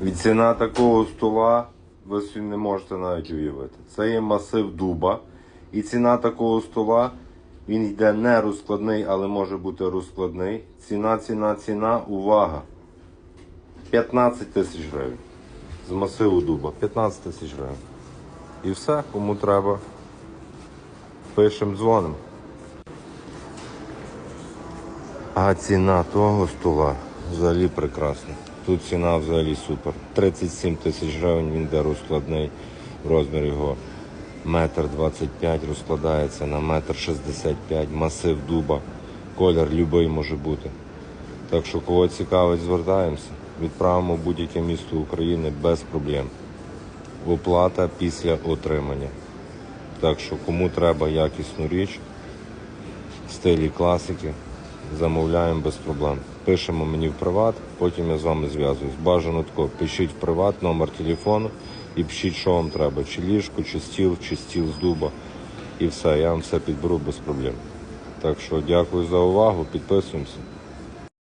І ціна такого стола ви собі не можете навіть уявити. Це є масив дуба. І ціна такого стола, він йде не розкладний, але може бути розкладний. Ціна, ціна, ціна, увага. 15 тисяч гривень. З масиву дуба. 15 тисяч гривень. І все, кому треба. Пишемо, дзвонимо. А ціна того стола взагалі прекрасна. Тут ціна взагалі супер. 37 тисяч гривень, він де розкладний. Розмір його метр 25 розкладається на метр 65, масив дуба. Колір любий може бути. Так що кого цікавить, звертаємося. Відправимо в будь-яке місто України без проблем. Оплата після отримання. Так що кому треба якісну річ, в стилі класики, замовляємо без проблем. Пишемо мені в приват, потім я з вами зв'язуюсь. Бажано тако, пишіть в приват номер телефону і пишіть, що вам треба. Чи ліжко, чи стіл, чи стіл з дуба. І все, я вам все підберу без проблем. Так що дякую за увагу, підписуємося.